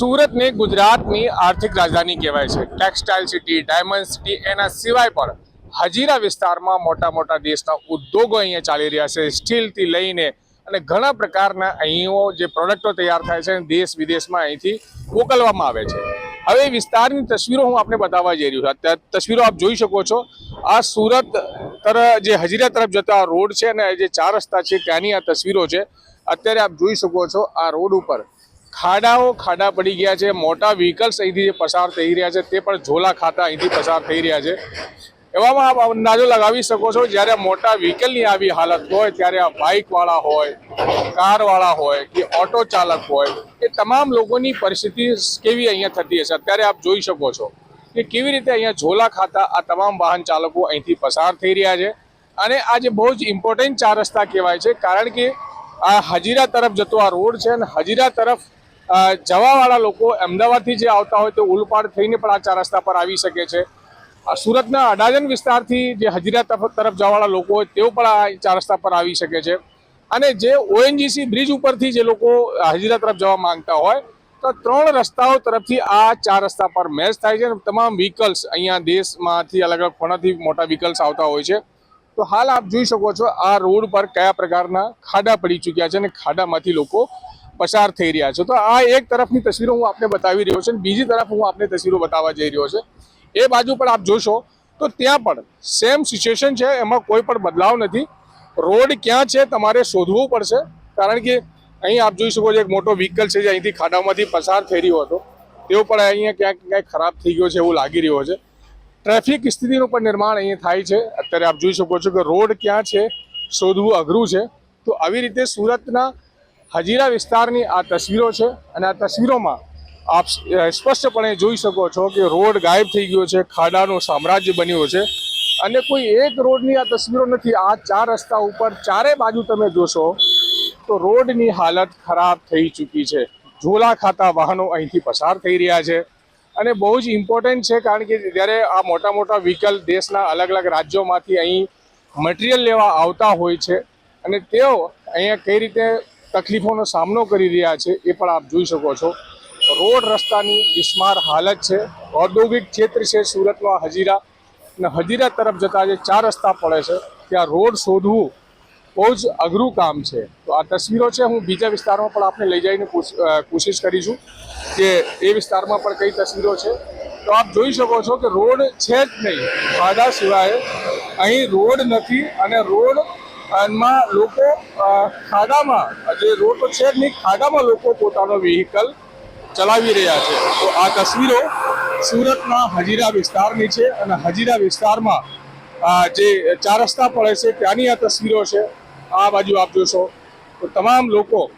સુરતને ગુજરાતની આર્થિક રાજધાની કહેવાય છે. ટેક્સટાઇલ સિટી ડાયમંડ સિટી એના સિવાય પણ હજીરા વિસ્તારમાં મોટા મોટા દેશના ઉદ્યોગો અહીંયા ચાલી રહ્યા છે. સ્ટીલથી લઈને અને ઘણા પ્રકારના અહીંઓ જે પ્રોડક્ટો તૈયાર થાય છે દેશ વિદેશમાં અહીંથી મોકલવામાં આવે છે. હવે વિસ્તારની તસવીરો હું આપને બતાવવા જઈ રહ્યો છું. અત્યારે તસવીરો આપ જોઈ શકો છો. આ સુરત તરફ જે હજીરા તરફ જતા રોડ છે અને જે ચાર રસ્તા છે ત્યાંની આ તસવીરો છે. અત્યારે આપ જોઈ શકો છો આ રોડ ઉપર ખાડાઓ ખાડા પડી ગયા છે. મોટા વ્હીકલ્સ અહીંથી જે પસાર થઈ રહ્યા છે, તે પણ ઝોલા ખાતા અહીંથી પસાર થઈ રહ્યા છે. એવામાં આપ અંદાજો લગાવી શકો છો, જ્યારે મોટા વ્હીકલની આવી હાલત હોય, ત્યારે આ બાઇકવાળા હોય કારવાળા હોય, કે ઓટો ચાલક હોય, એ તમામ લોકોની પરિસ્થિતિ કેવી અહીંયા થતી હશે? અત્યારે આપ જોઈ શકો છો કે કેવી રીતે અહીંયા ઝોલા ખાતા આ તમામ વાહન ચાલકો અહીંથી પસાર થઈ રહ્યા છે. અને આ જે બહુ જ ઇમ્પોર્ટન્ટ ચાર રસ્તા કહેવાય છે, કારણ કે આ હજીરા તરફ જતો આ રોડ છે અને હજીરા તરફ જવાવાળા લોકો અમદાવાદથી જે આવતા હોય તો ઉલપાડ થઈને પણ આ ચાર રસ્તા પર આવી શકે છે. સુરતના અડાજન વિસ્તારથી જે હજીરા તરફ જવાવાળા લોકો હોય તેઓ પણ આ ચાર રસ્તા પર આવી શકે છે. અને જે ઓએનજીસી બ્રિજ ઉપરથી જે લોકો હજીરા તરફ જવા માંગતા હોય, તો ત્રણ રસ્તાઓ તરફથી આ ચાર રસ્તા પર મેચ થાય છે અને તમામ વ્હીકલ્સ અહીંયા દેશમાંથી અલગ અલગ ખૂણાથી મોટા વ્હીકલ્સ આવતા હોય છે. તો હાલ આપ જોઈ શકો છો આ રોડ પર કયા પ્રકારના ખાડા પડી ચૂક્યા છે અને ખાડામાંથી લોકો પસાર થઈ રહ્યા છે. તો આ એક તરફની તસવીરો હું આપને બતાવી રહ્યો છું બીજી તરફ હું આપને તસવીરો બતાવવા જઈ રહ્યો છે. એ બાજુ પણ આપ જોશો, તો ત્યાં પણ સેમ સિચ્યુએશન છે, એમાં કોઈ પણ બદલાવ નથી. રોડ ક્યાં છે તમારે શોધવું પડશે, કારણ કે અહીં આપ જોઈ શકો છો એક મોટો વ્હીકલ છે જે અહીંથી ખાડામાંથી પસાર થઈ રહ્યો હતો. તેઓ પણ અહીંયા ક્યાંક ક્યાંક ખરાબ થઈ ગયો છે એવું લાગી રહ્યો છે. ટ્રાફિક સ્થિતિનું પણ નિર્માણ અહીંયા થાય છે. અત્યારે આપ જોઈ શકો છો કે રોડ ક્યાં છે, શોધવું અઘરું છે. તો આવી રીતે સુરતના હજીરા વિસ્તારની આ તસવીરો છે અને આ તસવીરોમાં આપ સ્પષ્ટપણે જોઈ શકો છો કે રોડ ગાયબ થઈ ગયો છે, ખાડાનું સામ્રાજ્ય બન્યું છે અને કોઈ એક રોડની આ તસવીરો નથી, આ ચાર રસ્તા ઉપર ચારે બાજુ તમે જોશો તો રોડની હાલત ખરાબ થઈ ચૂકી છે. ઝોલા ખાતા વાહનો અહીંથી પસાર થઈ રહ્યા છે અને બહુ જ ઇમ્પોર્ટન્ટ છે કારણ કે જ્યારે આ મોટા મોટા વ્હીકલ દેશના અલગ અલગ રાજ્યોમાંથી અહીં મટીરિયલ લેવા આવતા હોય છે અને તેઓ અહીંયા કઈ રીતે તકલીફોનો સામનો કરી રહ્યા છે એ પણ આપ જોઈ શકો છો. રોડ રસ્તાની બિસ્માર હાલત છે. ઔદ્યોગિક ક્ષેત્ર છે સુરતમાં હજીરા. અને હજીરા તરફ જતા જે ચાર રસ્તા પડે છે, ત્યાં રોડ શોધવું બહુ જ અઘરું કામ છે. તો આ તસવીરો છે, હું બીજા વિસ્તારમાં પણ આપણે લઈ જઈને કોશ- કોશિશ કરીશું કે એ વિસ્તારમાં પણ કઈ તસવીરો છે. તો આપ જોઈ શકો છો કે રોડ છે જ નહીં. ખાડા સિવાય અહીં રોડ નથી અને રોડ માં લોકો ખાડામાં, જે રોડ છે નહીં, ખાડામાં લોકો પોતાનો વ્હીકલ ચલાવી રહ્યા છે. તો આ તસવીરો સુરતના હજીરા વિસ્તારની છે અને હજીરા વિસ્તારમાં જે ચાર રસ્તા પડે છે, ત્યાંની આ તસવીરો છે. આ બાજુ આપ જોશો. તો તમામ લોકો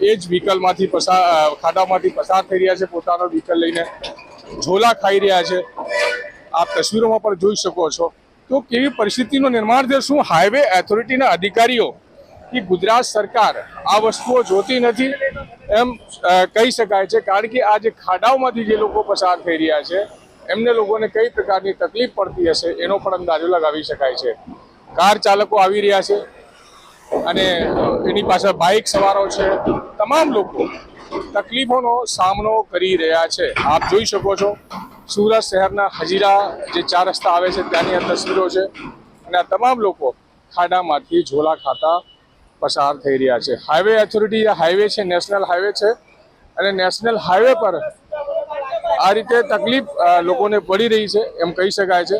એ જ વ્હીકલમાંથી પસાર ખાડામાંથી પસાર થઈ રહ્યા છે, પોતાનો વ્હીકલ લઈને. ઝોલા ખાઈ રહ્યા છે. આપ તસવીરોમાં પણ જોઈ શકો છો. તો કેવી પરિસ્થિતિનું નિર્માણ થયું? શું હાઈવે ઓથોરિટીના અધિકારીઓ કે ગુજરાત સરકાર આ વસ્તુઓ જોતી નથી? એમ કહી શકાય છે. કારણ કે આ જે ખાડાઓમાંથી જે લોકો પસાર થઈ રહ્યા છે, એમને લોકોને કઈ પ્રકારની તકલીફ પડતી હશે એનો પણ અંદાજો લગાવી શકાય છે. કાર ચાલકો આવી રહ્યા છે અને એની પાછળ બાઇક સવારો છે. તમામ લોકો તકલીફોનો સામનો કરી રહ્યા છે. આપ જોઈ શકો છો. સુરત શહેરના હજીરા જે ચાર રસ્તા આવે છે, ત્યાંની આ તસવીરો છે અને આ તમામ લોકો ખાડામાંથી ઝોલા ખાતા પસાર થઈ રહ્યા છે. હાઈવે ઓથોરિટી આ હાઈવે છે નેશનલ હાઈવે છે અને નેશનલ હાઈવે પર આ રીતે તકલીફ લોકોને પડી રહી છે એમ કહી શકાય છે.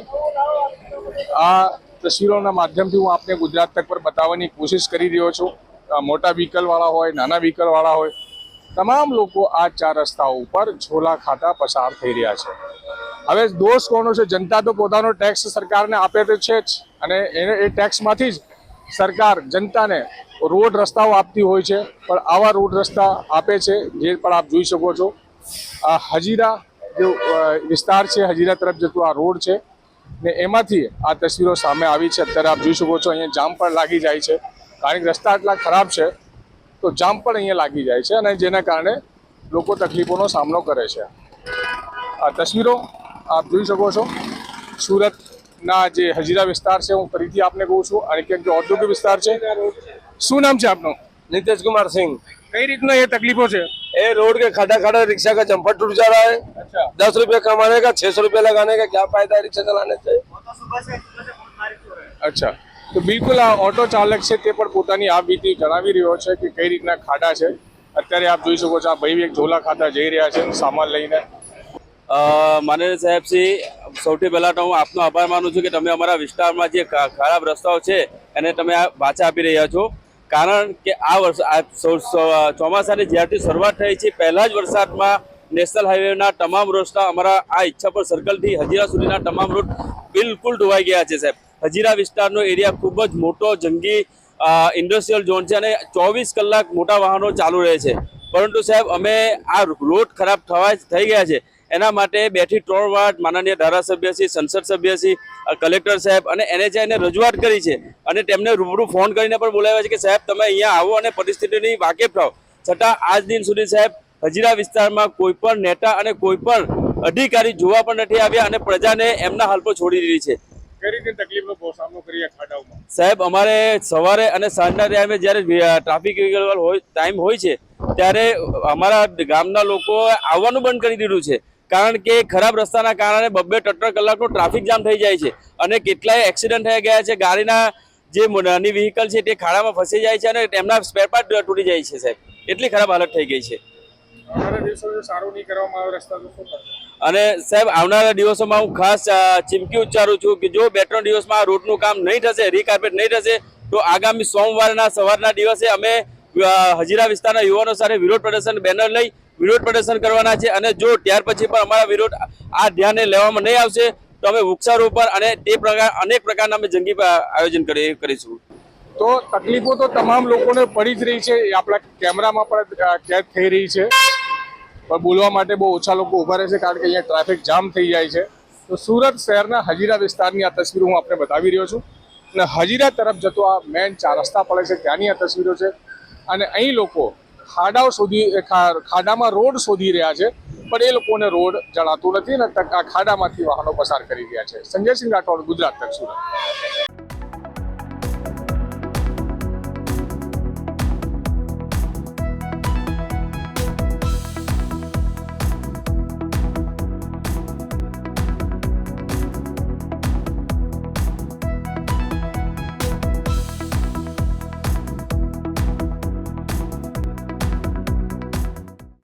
આ તસવીરોના માધ્યમથી હું આપને ગુજરાત તક પર બતાવવાની કોશિશ કરી રહ્યો છું. મોટા વ્હીકલવાળા હોય, નાના વ્હીકલવાળા હોય, તમામ લોકો આ ચાર રસ્તાઓ ઉપર ઝોલા ખાતા પસાર થઈ રહ્યા છે. હવે દોષ કોનો છે? જનતા તો પોતાનો ટેક્સ સરકારને આપે તો છે જ. અને એને એ ટેક્સમાંથી જ સરકાર જનતાને રોડ રસ્તાઓ આપતી હોય છે. પણ આવા રોડ રસ્તા આપે છે, જે પણ આપ જોઈ શકો છો. આ હજીરા જે વિસ્તાર છે, હજીરા તરફ જતો આ રોડ છે. ને એમાંથી આ તસવીરો સામે આવી છે. અત્યારે આપ જોઈ શકો છો, અહીંયા જામ પણ લાગી જાય છે. કારણ કે રસ્તા એટલા ખરાબ છે, તો જામ પણ અહીંયા લાગી જાય છે અને જેના કારણે લોકો તકલીફોનો સામનો કરે છે. આ તસવીરો આપ જોઈ શકો છો સુરતના જે હજીરા વિસ્તાર છે હું ફરીથી આપને કહું છું અને ક્યાંક જે ઔદ્યોગિક વિસ્તાર છે શું નામ છે આપનું નિતેશ કુમાર સિંહ કઈ રીતના એ તકલીફો છે ये रोड के खड़ा खड़ा रिक्शा का जम्पर टूट जा रहा है અચ્છા दस रुपए कमाने का छह सौ रुपए लगाने का क्या फायदा है रिक्शा चलाने से અચ્છા તો બિલકુલ આ ઓટો ચાલક છે તે પણ પોતાની આ વીતી જણાવી રહ્યો છે કે કઈ રીતના ખાડા છે અત્યારે આપ જોઈ શકો છો આ ભાઈ એક ઝોલા ખાતા જઈ રહ્યા છે સામાન લઈને અ, માનનીય સાહેબશ્રી સૌથી પહેલાં તો હું આપનો આભાર માનું છું કે તમે અમારા વિસ્તારમાં જે ખરાબ રસ્તાઓ છે, એને તમે આ પાછા આપી રહ્યા છો. કારણ કે આ વર્ષ ચોમાસાની જ્યારથી શરૂઆત થઈ છે, પહેલા જ વરસાદમાં નેશનલ હાઈવેના તમામ રસ્તા અમારા, આ ઈચ્છાપર સર્કલથી હજીરા સુધીના તમામ રૂટ બિલકુલ ધોવાઈ ગયા છે, સાહેબ. હજીરા વિસ્તારનો એરિયા ખૂબ જ મોટો, જંગી ઇન્ડસ્ટ્રીયલ ઝોન છે અને ચોવીસ કલાક મોટા વાહનો ચાલુ રહે છે. પરંતુ સાહેબ, અમે આ રોડ ખરાબ થવા થઈ ગયા છે. એના માટે બેથી ત્રણ વાર માનનીય ધારાસભ્ય છે સંસદ સભ્યશ્રી છે કલેક્ટર સાહેબ અને એનએચઆઈને રજૂઆત કરી છે. અને તેમને રૂબરૂ ફોન કરીને પણ બોલાવ્યા છે કે સાહેબ તમે અહીંયા આવો અને પરિસ્થિતિની વાકેફ થાઓ. છતાં આજ દિન સુધી સાહેબ હજીરા વિસ્તારમાં કોઈ પણ નેતા અને કોઈ પણ અધિકારી જોવા પણ નથી આવ્યા અને પ્રજાને એમના હાલ પર છોડી દીધી છે. કઈ રીતે તકલીફનો બહુ સામનો કરીએ ખાડાઓમાં? સાહેબ અમારે સવારે અને સાંજના ટાઈમે જ્યારે ટ્રાફિક હોય ટાઈમ હોય છે ત્યારે અમારા ગામના લોકો આવવાનું બંધ કરી દીધું છે. કારણ કે ખરાબ રસ્તાના કારણે બબ્બે ત્રણ કલાકનો ટ્રાફિક જામ થઈ જાય છે અને કેટલાય એક્સિડન્ટ થઈ ગયા છે. ગાડીના જે નાની વ્હીકલ છે તે ખાડામાં ફસી જાય છે અને તેમના સ્પેરપાર્ટ તૂટી જાય છે સાહેબ. એટલી ખરાબ હાલત થઈ ગઈ છે? અને સાહેબ આવનારા દિવસોમાં હું ખાસ ચીમકી ઉચ્ચારું છું કે જો બે ત્રણ દિવસમાં રોડનું કામ નહીં થશે રીકાર્પેટ નહીં થશે તો આગામી સોમવારના સવારના દિવસે અમે હજીરા વિસ્તારના યુવાનો સાથે વિરોધ પ્રદર્શન બેનર લઈ વિરોધ પ્રદર્શન કરવાના છે અને જો ત્યાર પછી પણ અમારા વિરોધ આ ધ્યાને લેવામાં નહીં આવશે, તો અમે વૃક્ષારોપણ અને તે પ્રકાર અનેક પ્રકારના અમે જંગી આયોજન કરી કરીશું. તો તકલીફો તો તમામ લોકોને પડી જ રહી છે. આપણા કેમેરામાં પણ કેદ થઈ રહી છે. પણ બોલવા માટે બહુ ઓછા લોકો ઊભા રહે છે કારણ કે અહીંયા ટ્રાફિક જામ થઈ જાય છે. તો સુરત શહેરના હજીરા વિસ્તારની આ તસવીરો હું આપને બતાવી રહ્યો છું. અને હજીરા તરફ જતો આ મેન ચાર રસ્તા પડે છે. ત્યાંની આ તસવીરો છે. અને અહીં લોકો ખાડાઓ શોધી ખાડામાં રોડ શોધી રહ્યા છે, પણ એ લોકોને રોડ જણાતું નથી અને આ ખાડામાંથી વાહનો પસાર કરી રહ્યા છે. સંજયસિંહ રાઠોડ, ગુજરાત તક સુરત.